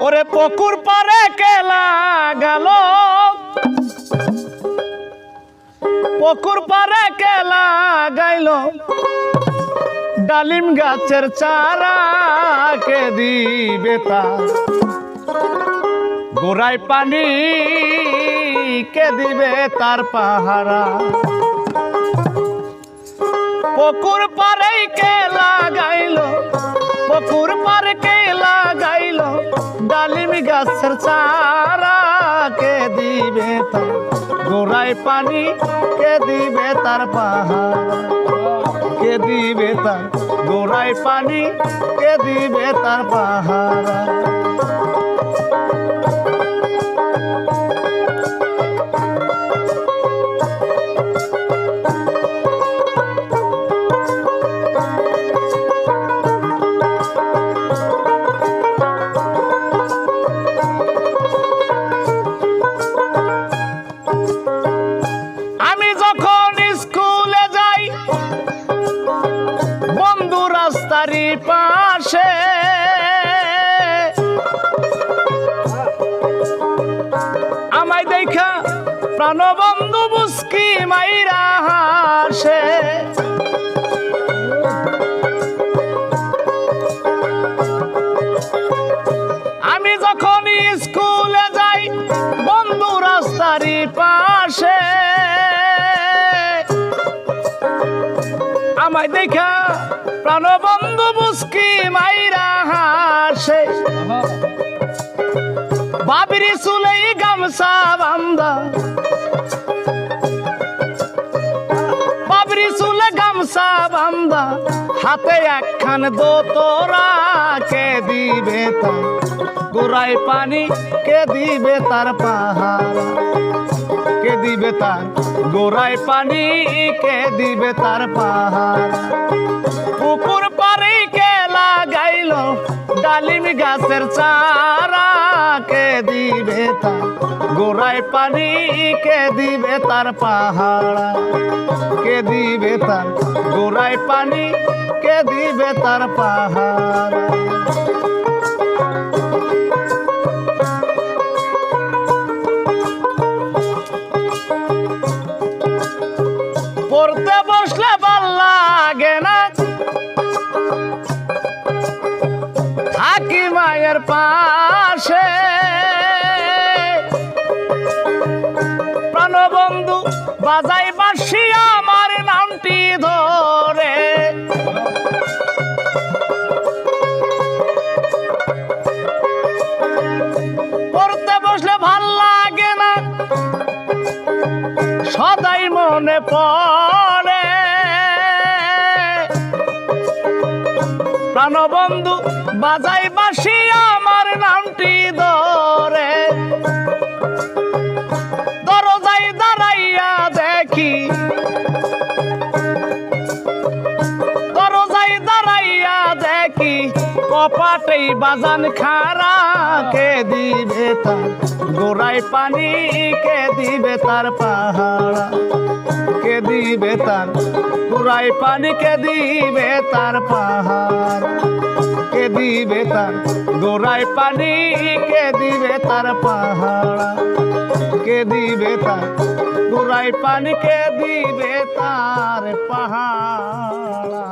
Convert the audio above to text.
ওরে পুকুর পারে কেলা গেল। পুকুর পারে কেলা গাইল। ডালিম গাছের চারা কে দিবে তা। গোড়ায় পানি কে দিবে তার পাহারা। পুকুর পারে কে লাগাইল পুকুর পারে কে ডালিম গাছের চারা কে দিবে তার গোড়ায় পানি, কে দিবে তার পাহাড়? কে দিবে তার গোড়ায় পানি, কে দিবে তার পাহাড়? আমি যখন স্কুলে যাই বন্ধু রাস্তারি পাশে আমায় দেখা প্রাণবন্ধু মুস্কি মাইরা হাসে। আমায় দেখা, প্রাণবন্ধু মুসকি মাইরা হাসে। বাবরি সুলেই গামছা বান্দা বাবরি সুলে গামছা বান্দা হাতে একখান দোতরা কে দিবে তার। গোড়ায় পানি, কে দিবে তার পাহাড়? কে দিবে তার গোড়ায় পানি, কে দিবে তার পাহাড়? পুকুর পারে কে লাগাইল ডালিম গাছের চারা? কে দিবে তার গোড়ায় পানি, কে দিবে তার পাহাড়? কে দিবে তার গোড়ায় পানি, কে দিবে তার পাহাড়? মায়ের পাশে। প্রাণবন্ধু বাজাই বাসি আমার নামটি ধরে। পড়তে বসলে ভালো লাগে না, সদাই মনে পড়ে। প্রাণবন্ধু, বাজাই বাসি আমার নামটি ধরে। দরজাই দাঁড়াইয়া দেখি। দরজাই দাঁড়াইয়া দেখি, কপাটেই বাজান খারা কে দিবে তার? গোড়ায় পানি কে দিবে তার পাহাড়া? দিবে তার। গোড়ায় পানি কে দিবে তার পাহাড়? কে দিবে তার? গোড়াই পানি কে দিবে তার পাহাড়? কে দিবে তার? গোড়ায় পানি কে দিবে তার পাহাড়া?